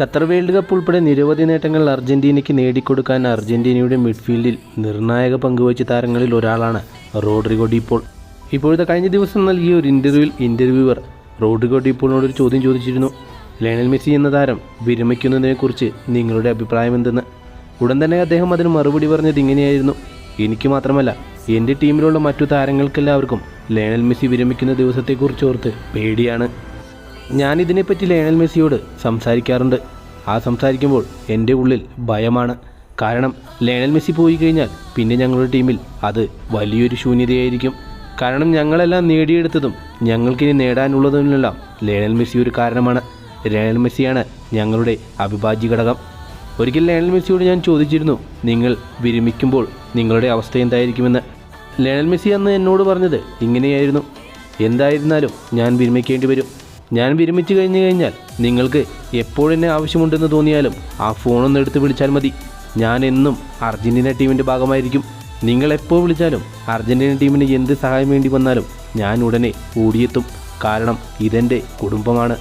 Qatar world cup ഉൾപ്പെടെ നിരവധി നേട്ടങ്ങൾ അർജന്റീനയ്ക്ക് നേടിക്കൊടുക്കാൻ അർജന്റീനയുടെ മിഡ്ഫീൽഡിൽ നിർണായക പങ്കുവച്ച താരങ്ങളിൽ ഒരാളാണ് റോഡ്രിഗോ ഡിപ്പോൾ ഇപ്പോഴത്തെ കഴിഞ്ഞ ദിവസം നൽകിയ ഒരു ഇന്റർവ്യൂവിൽ ഇന്റർവ്യൂവർ റോഡ്രിഗോ ഡിപ്പോളിനോട് ഒരു ചോദ്യം ചോദിച്ചിരുന്നു. ലയണൽ മെസ്സി എന്ന താരം വിരമിക്കുന്നതിനെക്കുറിച്ച് നിങ്ങളുടെ അഭിപ്രായം എന്തെന്ന്? ഉടൻ തന്നെ അദ്ദേഹം അതിന് മറുപടി പറഞ്ഞത് ഇങ്ങനെയായിരുന്നു. എനിക്ക് മാത്രമല്ല എന്റെ ടീമിലുള്ള മറ്റു താരങ്ങൾക്കെല്ലാവർക്കും ലയണൽ മെസ്സി വിരമിക്കുന്ന ദിവസത്തെക്കുറിച്ച് ഓർത്ത് പേടിയാണ്. ഞാൻ ഇതിനെപ്പറ്റി ലയണൽ മെസ്സിയോട് സംസാരിക്കാറുണ്ട്. ആ സംസാരിക്കുമ്പോൾ എന്റെ ഉള്ളിൽ ഭയമാണ്. കാരണം ലയണൽ മെസ്സി പോയി കഴിഞ്ഞാൽ പിന്നെ ഞങ്ങളുടെ ടീമിൽ അത് വലിയൊരു ശൂന്യതയായിരിക്കും. കാരണം ഞങ്ങളെല്ലാം നേടിയെടുത്തതും ഞങ്ങൾക്കിനി നേടാനുള്ളതിനെല്ലാം ലയണൽ മെസ്സി ഒരു കാരണമാണ്. ലയണൽ മെസ്സിയാണ് ഞങ്ങളുടെ അവിഭാജ്യ ഘടകം. ഒരിക്കൽ ലയണൽ മെസ്സിയോട് ഞാൻ ചോദിച്ചിരുന്നു നിങ്ങൾ വിരമിക്കുമ്പോൾ നിങ്ങളുടെ അവസ്ഥ എന്തായിരിക്കുമെന്ന്? ലയണൽ മെസ്സി അന്ന് എന്നോട് പറഞ്ഞത് ഇങ്ങനെയായിരുന്നു. എന്തായിരുന്നാലും ഞാൻ വിരമിക്കേണ്ടി വരും. ഞാൻ വിരമിച്ചു കഴിഞ്ഞു കഴിഞ്ഞാൽ നിങ്ങൾക്ക് എപ്പോഴെന്നെ ആവശ്യമുണ്ടെന്ന് തോന്നിയാലും ആ ഫോണൊന്ന് എടുത്ത് വിളിച്ചാൽ മതി. ഞാൻ എന്നും അർജന്റീന ടീമിന്റെ ഭാഗമായിരിക്കും. നിങ്ങൾ എപ്പോൾ വിളിച്ചാലും അർജന്റീന ടീമിന് എന്ത് സഹായം വേണ്ടി വന്നാലും ഞാൻ ഉടനെ ഓടിയെത്തും. കാരണം ഇതെന്റെ കുടുംബമാണ്.